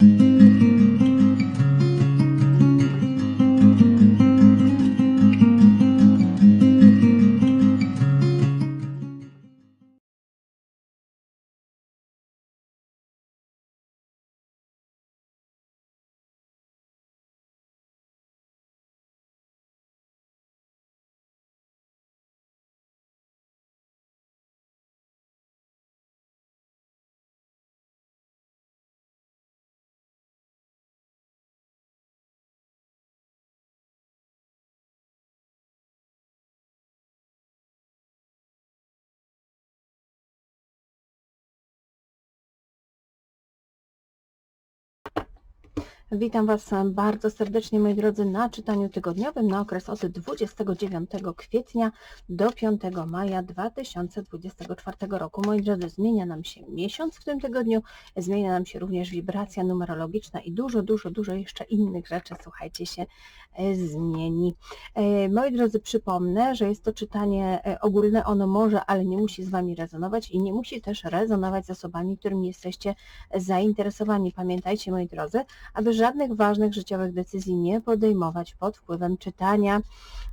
Mm-hmm. Witam Was bardzo serdecznie, moi drodzy, na czytaniu tygodniowym na okres od 29 kwietnia do 5 maja 2024 roku. Moi drodzy, zmienia nam się miesiąc w tym tygodniu, zmienia nam się również wibracja numerologiczna i dużo, dużo, dużo jeszcze innych rzeczy, słuchajcie, się e, zmieni. E, moi drodzy, przypomnę, że jest to czytanie e, ogólne, ono może, ale nie musi z Wami rezonować i nie musi też rezonować z osobami, którymi jesteście zainteresowani. Pamiętajcie, moi drodzy, aby żadnych ważnych życiowych decyzji nie podejmować pod wpływem czytania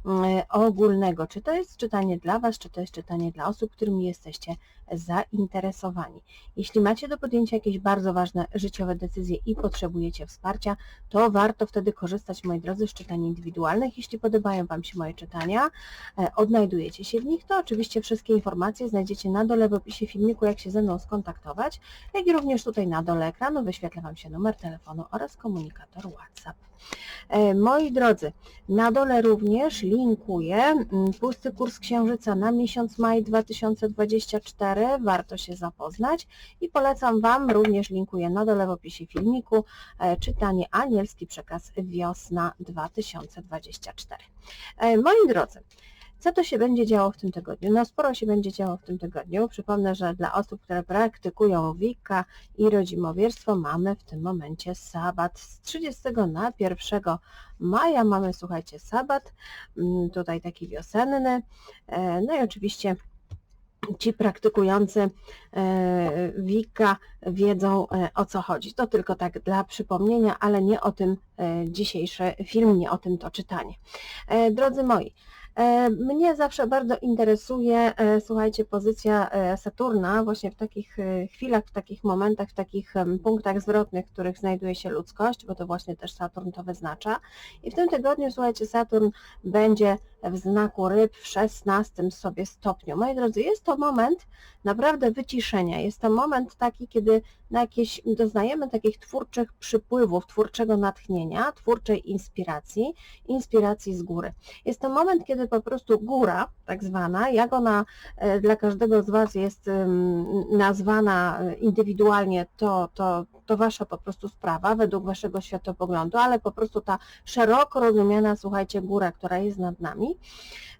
mm, ogólnego. Czy to jest czytanie dla Was, czy to jest czytanie dla osób, którymi jesteście zainteresowani. Jeśli macie do podjęcia jakieś bardzo ważne życiowe decyzje i potrzebujecie wsparcia, to warto wtedy korzystać, moi drodzy, z czytań indywidualnych. Jeśli podobają Wam się moje czytania, e, odnajdujecie się w nich, to oczywiście wszystkie informacje znajdziecie na dole w opisie filmiku, jak się ze mną skontaktować, jak i również tutaj na dole ekranu wyświetla Wam się numer telefonu oraz komunikator WhatsApp. E, moi drodzy, na dole również linkuję mm, pusty kurs Księżyca na miesiąc maj 2024, warto się zapoznać i polecam Wam, również linkuję na dole w opisie filmiku, e, czytanie Anielski Przekaz Wiosna 2024. E, moi drodzy, co to się będzie działo w tym tygodniu? No sporo się będzie działo w tym tygodniu. Przypomnę, że dla osób, które praktykują Wika i rodzimowierstwo mamy w tym momencie sabat. Z 30 na 1 maja mamy, słuchajcie, sabat, mm, tutaj taki wiosenny. E, no i oczywiście ci praktykujący e, Wika wiedzą e, o co chodzi. To tylko tak dla przypomnienia, ale nie o tym dzisiejszy film, nie o tym to czytanie. Drodzy moi, mnie zawsze bardzo interesuje, e, słuchajcie, pozycja e, Saturna właśnie w takich chwilach, w takich momentach, w takich punktach zwrotnych, w których znajduje się ludzkość, bo to właśnie też Saturn to wyznacza. I w tym tygodniu, słuchajcie, Saturn będzie w znaku ryb w 16 sobie stopniu. Moi drodzy, jest to moment naprawdę wyciszenia. Jest to moment taki, kiedy na jakieś doznajemy takich twórczych przypływów, twórczego natchnienia, twórczej inspiracji, inspiracji z góry. Jest to moment, kiedy po prostu góra, tak zwana, jak ona e, dla każdego z Was jest nazwana indywidualnie, to, to, to Wasza po prostu sprawa, według Waszego światopoglądu, ale po prostu ta szeroko rozumiana, słuchajcie, góra, która jest nad nami,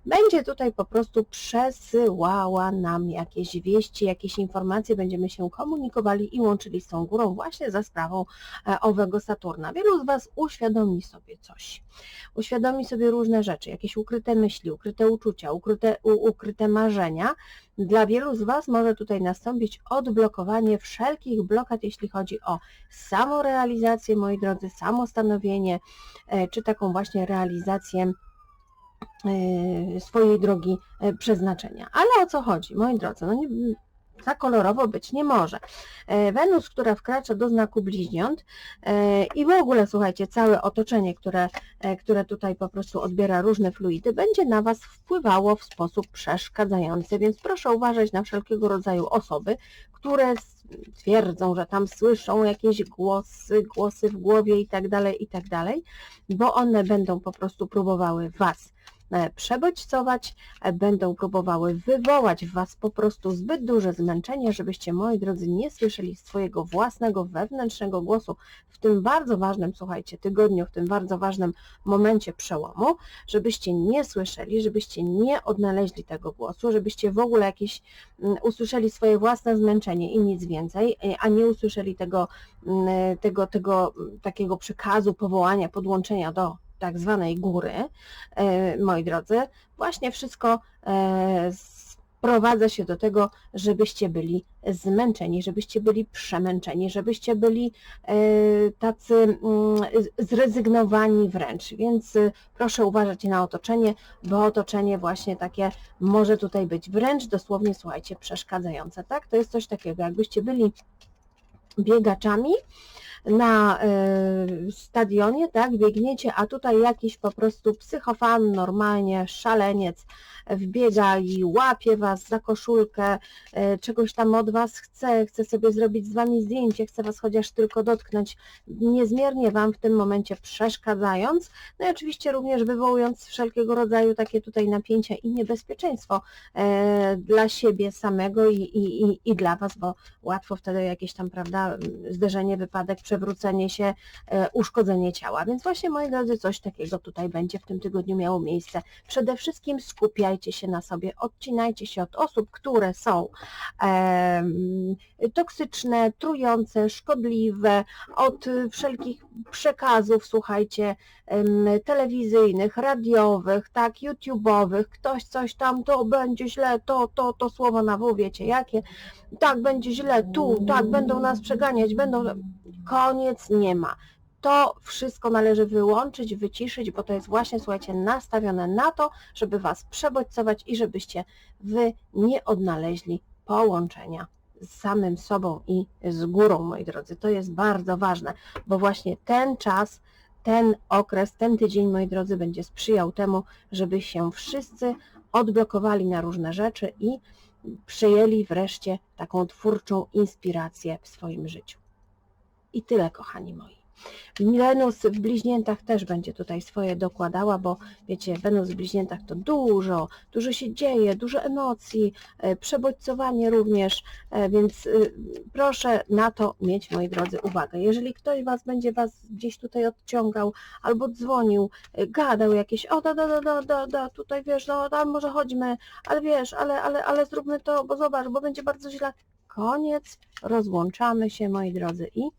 będzie tutaj po prostu przesyłała nam jakieś wieści, jakieś informacje, będziemy się komunikowali i łączyli z tą górą właśnie za sprawą e, owego Saturna. Wielu z Was uświadomi sobie coś, uświadomi sobie różne rzeczy, jakieś ukryte myśli, ukryte uczucia, ukryte, ukryte marzenia. Dla wielu z Was może tutaj nastąpić odblokowanie wszelkich blokad, jeśli chodzi o samorealizację, moi drodzy, samostanowienie, e, czy taką właśnie realizację E, swojej drogi e, przeznaczenia. Ale o co chodzi, moi drodzy? No nie, za kolorowo być nie może. E, Wenus, która wkracza do znaku bliźniąt i w ogóle, słuchajcie, całe otoczenie, które, które tutaj po prostu odbiera różne fluidy, będzie na Was wpływało w sposób przeszkadzający, więc proszę uważać na wszelkiego rodzaju osoby, które twierdzą, że tam słyszą jakieś głosy, głosy w głowie i tak dalej, i tak dalej, bo one będą po prostu próbowały Was E, przebodźcować, e, będą próbowały wywołać w Was po prostu zbyt duże zmęczenie, żebyście, moi drodzy, nie słyszeli swojego własnego, wewnętrznego głosu w tym bardzo ważnym, słuchajcie, tygodniu, w tym bardzo ważnym momencie przełomu, żebyście nie słyszeli, żebyście nie odnaleźli tego głosu, żebyście w ogóle jakieś mm, usłyszeli swoje własne zmęczenie i nic więcej, e, a nie usłyszeli tego, mm, tego, tego takiego przekazu, powołania, podłączenia do tak zwanej góry, e, moi drodzy, właśnie wszystko e, sprowadza się do tego, żebyście byli zmęczeni, żebyście byli przemęczeni, żebyście byli e, tacy mm, zrezygnowani wręcz. Więc proszę uważać na otoczenie, bo otoczenie właśnie takie może tutaj być wręcz dosłownie, słuchajcie, przeszkadzające. Tak? To jest coś takiego, jakbyście byli biegaczami na y, stadionie, tak, biegniecie, a tutaj jakiś po prostu psychofan, normalnie szaleniec wbiega i łapie was za koszulkę, y, czegoś tam od was chce, chce sobie zrobić z wami zdjęcie, chce was chociaż tylko dotknąć, niezmiernie wam w tym momencie przeszkadzając, no i oczywiście również wywołując wszelkiego rodzaju takie tutaj napięcia i niebezpieczeństwo e, dla siebie samego i, i, i, i dla was, bo łatwo wtedy jakieś tam, prawda, zderzenie, wypadek, przewrócenie się, e, uszkodzenie ciała. Więc właśnie, moi drodzy, coś takiego tutaj będzie w tym tygodniu miało miejsce. Przede wszystkim skupiajcie się na sobie, odcinajcie się od osób, które są toksyczne, trujące, szkodliwe, od wszelkich przekazów, słuchajcie, telewizyjnych, radiowych, tak, YouTube'owych, ktoś coś tam, to będzie źle, to, to, to słowo na W, wiecie jakie, tak, będzie źle, tu, tak, będą nas przeganiać, będą, koniec nie ma. To wszystko należy wyłączyć, wyciszyć, bo to jest właśnie, słuchajcie, nastawione na to, żeby Was przebodźcować i żebyście Wy nie odnaleźli połączenia z samym sobą i z górą, moi drodzy. To jest bardzo ważne, bo właśnie ten czas, ten okres, ten tydzień, moi drodzy, będzie sprzyjał temu, żeby się wszyscy odblokowali na różne rzeczy i przejęli wreszcie taką twórczą inspirację w swoim życiu. I tyle, kochani moi. Wenus w bliźniętach też będzie tutaj swoje dokładała, bo wiecie, Wenus w bliźniętach to dużo, dużo się dzieje, dużo emocji, e, przebodźcowanie również, e, więc y, proszę na to mieć, moi drodzy, uwagę. Jeżeli ktoś was będzie was gdzieś tutaj odciągał albo dzwonił, e, gadał jakieś, o da, da, da, da, da, da tutaj wiesz, no tam może chodźmy, ale wiesz, ale, ale, ale zróbmy to, bo zobacz, bo będzie bardzo źle. Koniec, rozłączamy się, moi drodzy, i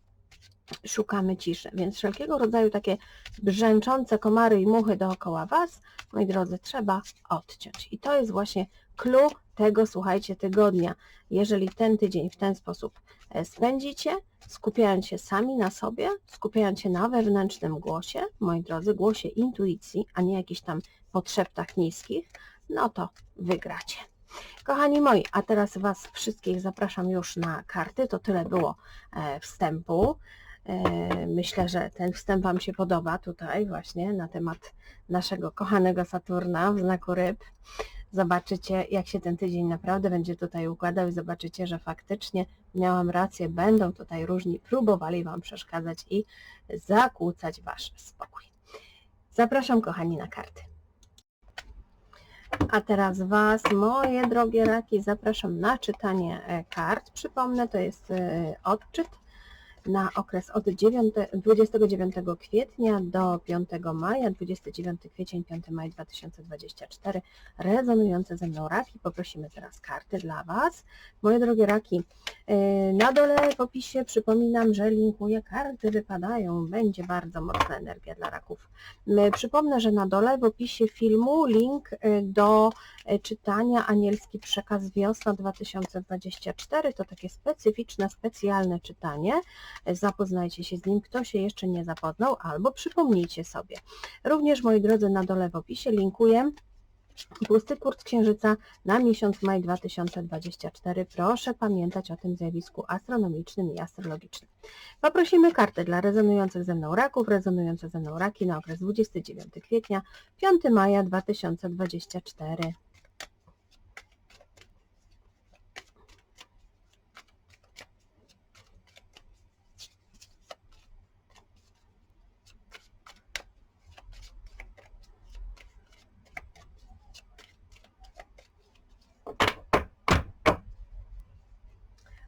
szukamy ciszy. Więc wszelkiego rodzaju takie brzęczące komary i muchy dookoła Was, moi drodzy, trzeba odciąć. I to jest właśnie clue tego, słuchajcie, tygodnia. Jeżeli ten tydzień w ten sposób e, spędzicie, skupiając się sami na sobie, skupiając się na wewnętrznym głosie, moi drodzy, głosie intuicji, a nie jakichś tam podszeptach niskich, no to wygracie. Kochani moi, a teraz Was wszystkich zapraszam już na karty. To tyle było e, wstępu. E, Myślę, że ten wstęp Wam się podoba tutaj właśnie na temat naszego kochanego Saturna w znaku ryb. Zobaczycie, jak się ten tydzień naprawdę będzie tutaj układał i zobaczycie, że faktycznie miałam rację, będą tutaj różni próbowali Wam przeszkadzać i zakłócać Wasz spokój. Zapraszam kochani na karty. A teraz Was, moje drogie raki, zapraszam na czytanie e, kart. Przypomnę, to jest e, odczyt na okres od 9, 29 kwietnia do 5 maja, 29 kwiecień, 5 maj 2024, rezonujące ze mną raki. Poprosimy teraz karty dla Was. Moje drogie raki, yy, na dole w opisie przypominam, że linkuję karty, wypadają, będzie bardzo mocna energia dla raków. Yy, Przypomnę, że na dole w opisie filmu link yy, do czytania Anielski Przekaz Wiosna 2024, to takie specyficzne, specjalne czytanie, zapoznajcie się z nim, kto się jeszcze nie zapoznał, albo przypomnijcie sobie. Również, moi drodzy, na dole w opisie linkuję Tłusty kurs Księżyca na miesiąc maj 2024. Proszę pamiętać o tym zjawisku astronomicznym i astrologicznym. Poprosimy kartę dla rezonujących ze mną raków, rezonujące ze mną raki na okres 29 kwietnia, 5 maja 2024.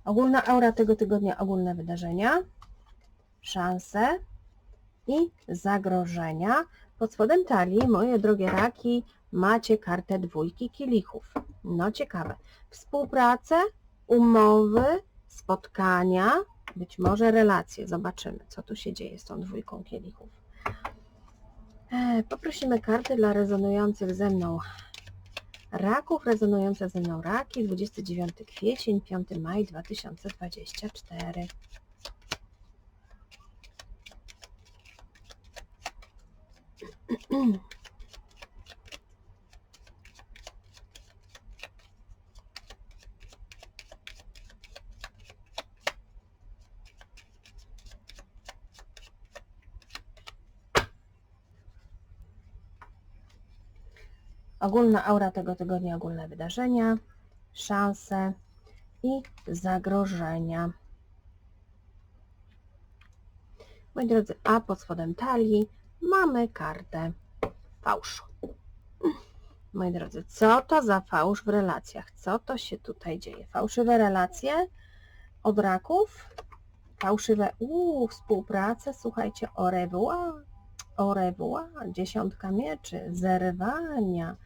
Ogólna aura tego tygodnia, ogólne wydarzenia, szanse i zagrożenia. Pod spodem talii, moje drogie raki, macie kartę dwójki kielichów. No ciekawe. Współpracę, umowy, spotkania, być może relacje. Zobaczymy, co tu się dzieje z tą dwójką kielichów. E, Poprosimy karty dla rezonujących ze mną Raków rezonujące ze mną raki 29 kwiecień, 5 maj 2024. Ogólna aura tego tygodnia, ogólne wydarzenia, szanse i zagrożenia. Moi drodzy, a pod spodem talii mamy kartę fałszu. Moi drodzy, co to za fałsz w relacjach? Co to się tutaj dzieje? Fałszywe relacje raków? Fałszywe uuu, współpracę, słuchajcie, au revoir, au revoir, dziesiątka mieczy, zerwania,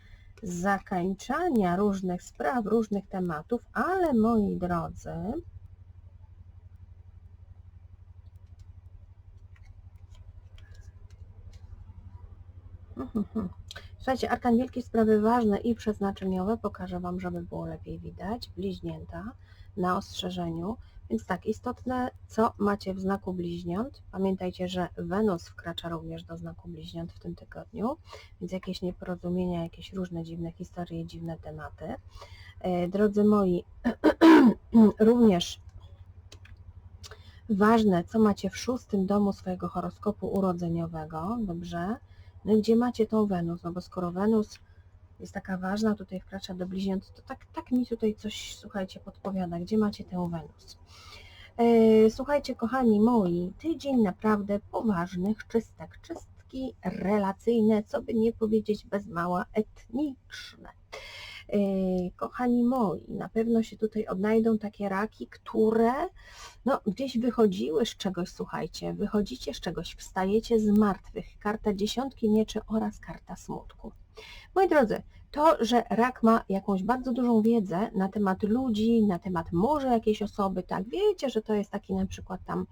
zakańczania różnych spraw, różnych tematów, ale moi drodzy. Słuchajcie, Arkan Wielki, sprawy ważne i przeznaczeniowe. Pokażę Wam, żeby było lepiej widać. Bliźnięta na ostrzeżeniu. Więc tak, istotne, co macie w znaku bliźniąt. Pamiętajcie, że Wenus wkracza również do znaku bliźniąt w tym tygodniu, więc jakieś nieporozumienia, jakieś różne dziwne historie, dziwne tematy. E, drodzy moi, również ważne, co macie w szóstym domu swojego horoskopu urodzeniowego, dobrze? No gdzie macie tą Wenus? No bo skoro Wenus jest taka ważna, tutaj wkracza do bliźniąt, to tak, tak mi tutaj coś, słuchajcie, podpowiada, gdzie macie tę Wenus. E, słuchajcie, kochani moi, tydzień naprawdę poważnych czystek, czystki relacyjne, co by nie powiedzieć bez mała etniczne. E, kochani moi, na pewno się tutaj odnajdą takie raki, które no, gdzieś wychodziły z czegoś, słuchajcie, wychodzicie z czegoś, wstajecie z martwych. Karta dziesiątki mieczy oraz karta smutku. Moi drodzy, to, że rak ma jakąś bardzo dużą wiedzę na temat ludzi, na temat może jakiejś osoby, tak, wiecie, że to jest taki na przykład tam,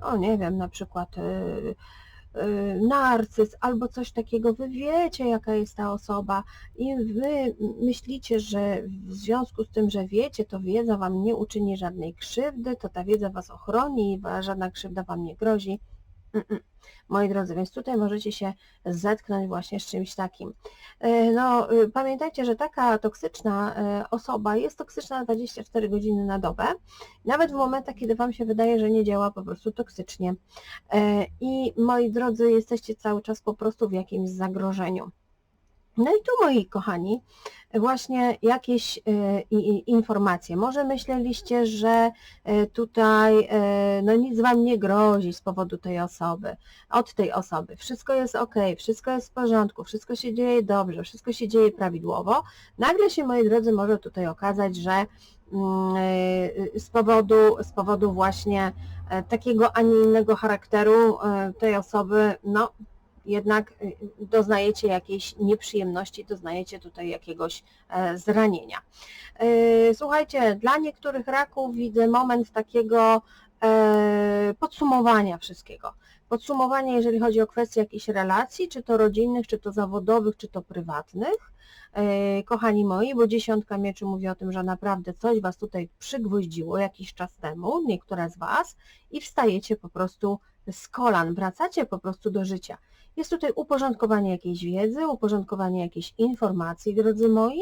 no nie wiem, na przykład yy, yy, narcyz albo coś takiego, wy wiecie jaka jest ta osoba i wy myślicie, że w związku z tym, że wiecie, to wiedza wam nie uczyni żadnej krzywdy, to ta wiedza was ochroni i żadna krzywda wam nie grozi. Moi drodzy, więc tutaj możecie się zetknąć właśnie z czymś takim. E, no, y, pamiętajcie, że taka toksyczna e, osoba jest toksyczna 24 godziny na dobę, nawet w momentach, kiedy Wam się wydaje, że nie działa po prostu toksycznie. E, I moi drodzy, jesteście cały czas po prostu w jakimś zagrożeniu. No i tu moi kochani, właśnie jakieś e, informacje. Może myśleliście, że e, tutaj e, no nic Wam nie grozi z powodu tej osoby, od tej osoby. Wszystko jest ok, wszystko jest w porządku, wszystko się dzieje dobrze, wszystko się dzieje prawidłowo. Nagle się, moi drodzy, może tutaj okazać, że mm, z powodu, z powodu właśnie takiego, a nie innego charakteru tej osoby, no jednak y, doznajecie jakiejś nieprzyjemności, doznajecie tutaj jakiegoś e, zranienia. E, słuchajcie, dla niektórych raków widzę moment takiego e, podsumowania wszystkiego. Podsumowanie, jeżeli chodzi o kwestie jakichś relacji, czy to rodzinnych, czy to zawodowych, czy to prywatnych. Kochani moi, bo dziesiątka mieczy mówi o tym, że naprawdę coś Was tutaj przygwoździło jakiś czas temu, niektóre z Was, i wstajecie po prostu z kolan, wracacie po prostu do życia. Jest tutaj uporządkowanie jakiejś wiedzy, uporządkowanie jakiejś informacji, drodzy moi.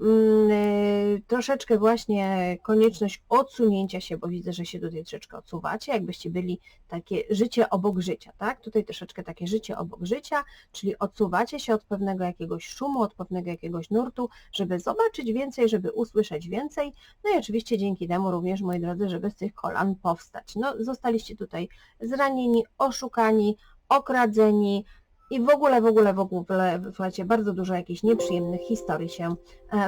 Mm, y, troszeczkę właśnie konieczność odsunięcia się, bo widzę, że się tutaj troszeczkę odsuwacie, jakbyście byli takie życie obok życia, tak? Tutaj troszeczkę takie życie obok życia, czyli odsuwacie się od pewnego jakiegoś szumu, od pewnego jakiegoś nurtu, żeby zobaczyć więcej, żeby usłyszeć więcej, no i oczywiście dzięki temu również, moi drodzy, żeby z tych kolan powstać. No, zostaliście tutaj zranieni, oszukani, okradzeni i w ogóle, w ogóle, w ogóle, słuchajcie, bardzo dużo jakichś nieprzyjemnych historii się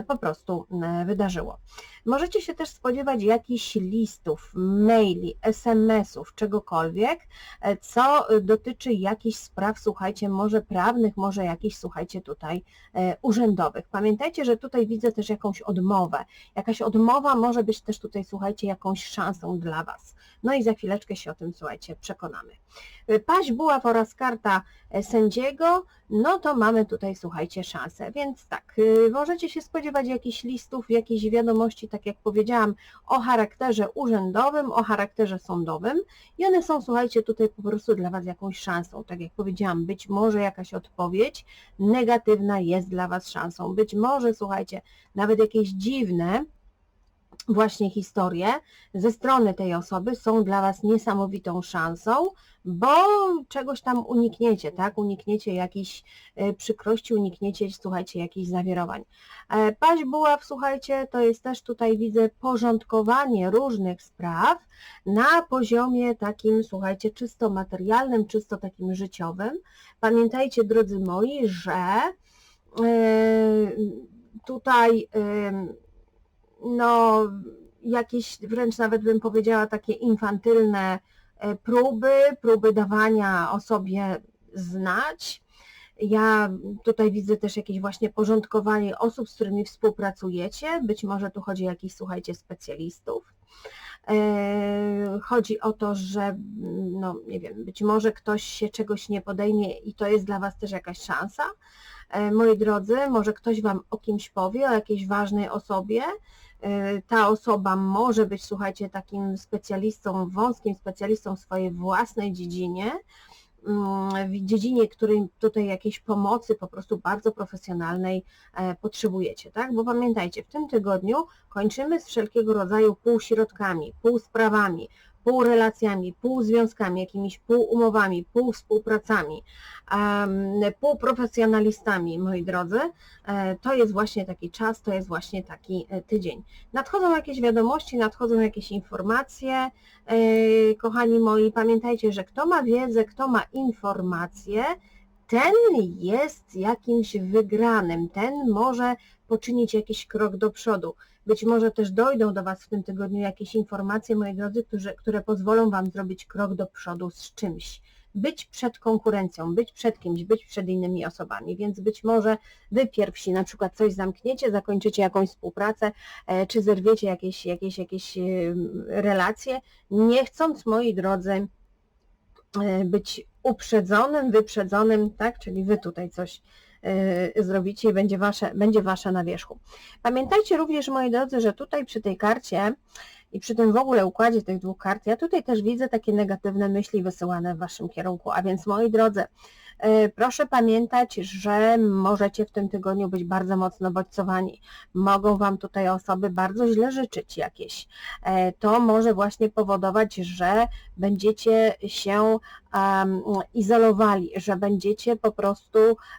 po prostu e, wydarzyło. Możecie się też spodziewać jakichś listów, maili, SMS-ów, czegokolwiek, e, co dotyczy jakichś spraw, słuchajcie, może prawnych, może jakichś, słuchajcie, tutaj urzędowych. Pamiętajcie, że tutaj widzę też jakąś odmowę. Jakaś odmowa może być też tutaj, słuchajcie, jakąś szansą dla Was. No i za chwileczkę się o tym, słuchajcie, przekonamy. Paź, buław oraz karta e, sędziego, no to mamy tutaj, słuchajcie, szansę. Więc tak, możecie się spodziewać jakichś listów, jakichś wiadomości, tak jak powiedziałam, o charakterze urzędowym, o charakterze sądowym i one są, słuchajcie, tutaj po prostu dla Was jakąś szansą. Tak jak powiedziałam, być może jakaś odpowiedź negatywna jest dla Was szansą. Być może, słuchajcie, nawet jakieś dziwne, właśnie historie ze strony tej osoby są dla Was niesamowitą szansą, bo czegoś tam unikniecie, tak? Unikniecie jakichś e, przykrości, unikniecie, słuchajcie, jakichś zawirowań. E, Paź buław, słuchajcie, to jest też tutaj widzę porządkowanie różnych spraw na poziomie takim, słuchajcie, czysto materialnym, czysto takim życiowym. Pamiętajcie, drodzy moi, że e, tutaj no jakieś wręcz nawet bym powiedziała takie infantylne e, próby, próby dawania o sobie znać. Ja tutaj widzę też jakieś właśnie porządkowanie osób, z którymi współpracujecie. Być może tu chodzi o jakichś, słuchajcie, specjalistów. E, chodzi o to, że no nie wiem, być może ktoś się czegoś nie podejmie i to jest dla Was też jakaś szansa. E, moi drodzy, może ktoś Wam o kimś powie, o jakiejś ważnej osobie, Y, ta osoba może być, słuchajcie, takim specjalistą, wąskim specjalistą w swojej własnej dziedzinie, w dziedzinie, której tutaj jakiejś pomocy po prostu bardzo profesjonalnej e, potrzebujecie, tak? Bo pamiętajcie, w tym tygodniu kończymy z wszelkiego rodzaju półśrodkami, półsprawami, półrelacjami, półzwiązkami, jakimiś półumowami, półwspółpracami, półprofesjonalistami, moi drodzy, e, to jest właśnie taki czas, to jest właśnie taki e, tydzień. Nadchodzą jakieś wiadomości, nadchodzą jakieś informacje, e, kochani moi, pamiętajcie, że kto ma wiedzę, kto ma informacje, ten jest jakimś wygranym, ten może poczynić jakiś krok do przodu. Być może też dojdą do Was w tym tygodniu jakieś informacje, moi drodzy, które, które pozwolą Wam zrobić krok do przodu z czymś. Być przed konkurencją, być przed kimś, być przed innymi osobami, więc być może Wy pierwsi na przykład coś zamkniecie, zakończycie jakąś współpracę, e, czy zerwiecie jakieś, jakieś, jakieś e, relacje, nie chcąc, moi drodzy, e, być uprzedzonym, wyprzedzonym, tak, czyli Wy tutaj coś zrobicie i będzie wasze, będzie wasze na wierzchu. Pamiętajcie również, moi drodzy, że tutaj przy tej karcie i przy tym w ogóle układzie tych dwóch kart, ja tutaj też widzę takie negatywne myśli wysyłane w waszym kierunku, a więc moi drodzy, y, proszę pamiętać, że możecie w tym tygodniu być bardzo mocno bodźcowani. Mogą wam tutaj osoby bardzo źle życzyć jakieś. E, to może właśnie powodować, że będziecie się um, izolowali, że będziecie po prostu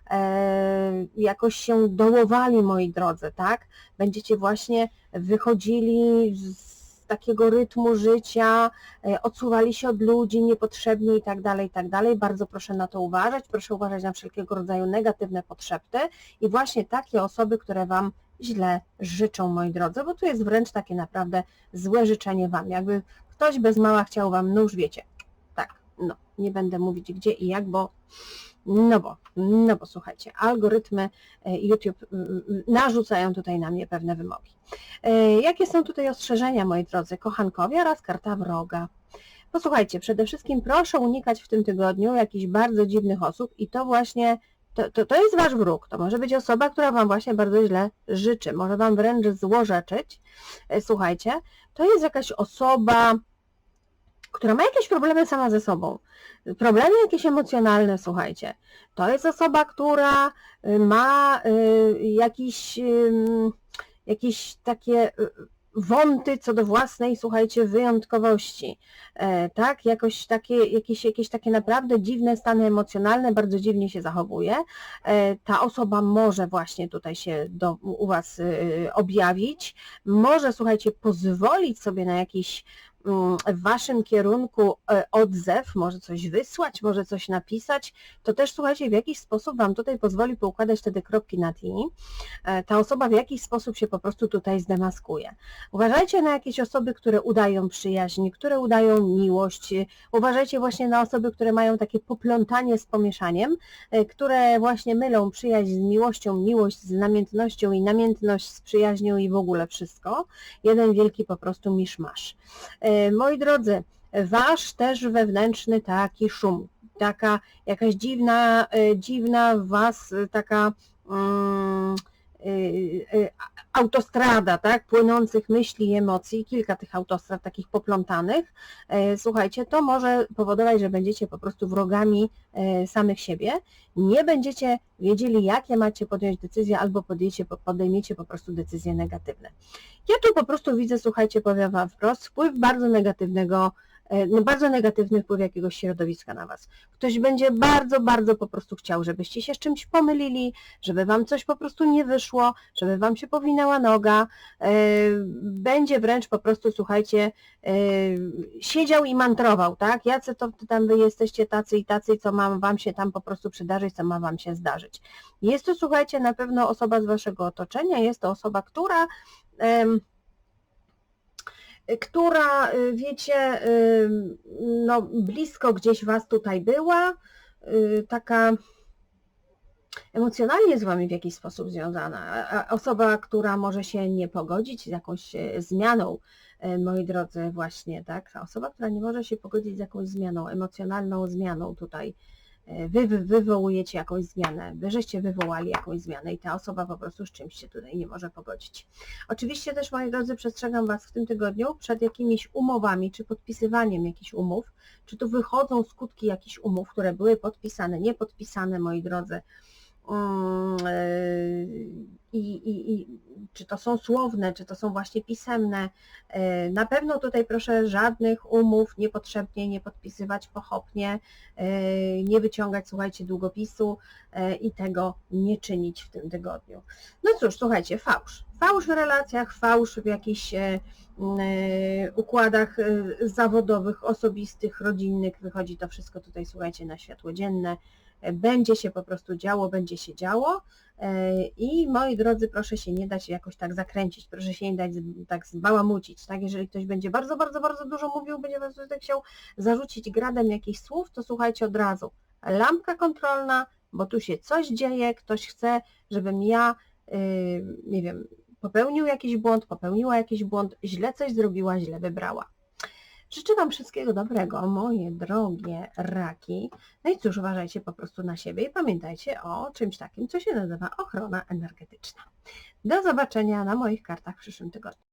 e, jakoś się dołowali, moi drodzy, tak? Będziecie właśnie wychodzili z takiego rytmu życia, e, odsuwali się od ludzi niepotrzebnie i tak dalej, i tak dalej. Bardzo proszę na to uważać, proszę uważać na wszelkiego rodzaju negatywne potrzeby i właśnie takie osoby, które Wam źle życzą, moi drodzy, bo tu jest wręcz takie naprawdę złe życzenie Wam, jakby ktoś bez mała chciał Wam, no już wiecie, nie będę mówić gdzie i jak, bo no bo, no bo słuchajcie, algorytmy e, YouTube narzucają tutaj na mnie pewne wymogi. E, jakie są tutaj ostrzeżenia, moi drodzy, kochankowie oraz karta wroga? Posłuchajcie, przede wszystkim proszę unikać w tym tygodniu jakichś bardzo dziwnych osób i to właśnie, to, to, to jest Wasz wróg, to może być osoba, która Wam właśnie bardzo źle życzy, może Wam wręcz złorzeczyć. E, słuchajcie, to jest jakaś osoba, która ma jakieś problemy sama ze sobą, problemy jakieś emocjonalne, słuchajcie, to jest osoba, która y, ma y, jakiś, jakieś takie y, wąty co do własnej, słuchajcie, wyjątkowości, e, tak, jakoś takie, jakieś, jakieś takie naprawdę dziwne stany emocjonalne, bardzo dziwnie się zachowuje. E, ta osoba może właśnie tutaj się do, u Was objawić, może, słuchajcie, pozwolić sobie na jakiś w Waszym kierunku e, odzew, może coś wysłać, może coś napisać, to też słuchajcie, w jakiś sposób Wam tutaj pozwoli poukładać wtedy kropki na i. E, ta osoba w jakiś sposób się po prostu tutaj zdemaskuje. Uważajcie na jakieś osoby, które udają przyjaźń, które udają miłość. Uważajcie właśnie na osoby, które mają takie poplątanie z pomieszaniem, e, które właśnie mylą przyjaźń z miłością, miłość z namiętnością i namiętność z przyjaźnią i w ogóle wszystko. Jeden wielki po prostu miszmasz. Moi drodzy, wasz też wewnętrzny taki szum, taka jakaś dziwna, e, dziwna was e, taka mm, autostrada, tak, płynących myśli i emocji, kilka tych autostrad takich poplątanych, e, słuchajcie, to może powodować, że będziecie po prostu wrogami e, samych siebie, nie będziecie wiedzieli, jakie macie podjąć decyzje, albo podejmiecie po prostu decyzje negatywne. Ja tu po prostu widzę, słuchajcie, powiem Wam wprost, wpływ bardzo negatywnego bardzo negatywny wpływ jakiegoś środowiska na Was. Ktoś będzie bardzo, bardzo po prostu chciał, żebyście się z czymś pomylili, żeby Wam coś po prostu nie wyszło, żeby Wam się powinęła noga, e, będzie wręcz po prostu, słuchajcie, e, siedział i mantrował, tak? Jacy to tam Wy jesteście tacy i tacy, co ma Wam się tam po prostu przydarzyć, co ma Wam się zdarzyć. Jest to, słuchajcie, na pewno osoba z Waszego otoczenia, jest to osoba, która która, y, wiecie, y, no blisko gdzieś Was tutaj była, y, taka emocjonalnie z Wami w jakiś sposób związana. Osoba, która może się nie pogodzić z jakąś zmianą, moi drodzy, właśnie, tak? Ta Osoba, która nie może się pogodzić z jakąś zmianą, emocjonalną zmianą tutaj. E, Wy, wy wywołujecie jakąś zmianę, wy żeście wywołali jakąś zmianę i ta osoba po prostu z czymś się tutaj nie może pogodzić. Oczywiście też, moi drodzy, przestrzegam Was w tym tygodniu przed jakimiś umowami, czy podpisywaniem jakichś umów, czy tu wychodzą skutki jakichś umów, które były podpisane, niepodpisane, moi drodzy. Mm, yy, I, i, I czy to są słowne, czy to są właśnie pisemne. Yy, Na pewno tutaj proszę żadnych umów niepotrzebnie nie podpisywać pochopnie, yy, nie wyciągać, słuchajcie, długopisu i tego nie czynić w tym tygodniu. No cóż, słuchajcie, fałsz. Fałsz w relacjach, fałsz w jakichś e, e, układach e, zawodowych, osobistych, rodzinnych. Wychodzi to wszystko tutaj, słuchajcie, na światło dzienne. Będzie się po prostu działo, będzie się działo. E, I moi drodzy, proszę się nie dać jakoś tak zakręcić, proszę się nie dać tak zbałamucić, tak? Jeżeli ktoś będzie bardzo, bardzo, bardzo dużo mówił, będzie was tak chciał zarzucić gradem jakichś słów, to słuchajcie od razu. Lampka kontrolna, bo tu się coś dzieje, ktoś chce, żebym ja, yy, nie wiem, popełnił jakiś błąd, popełniła jakiś błąd, źle coś zrobiła, źle wybrała. Życzę Wam wszystkiego dobrego, moje drogie raki. No i cóż, uważajcie po prostu na siebie i pamiętajcie o czymś takim, co się nazywa ochrona energetyczna. Do zobaczenia na moich kartach w przyszłym tygodniu.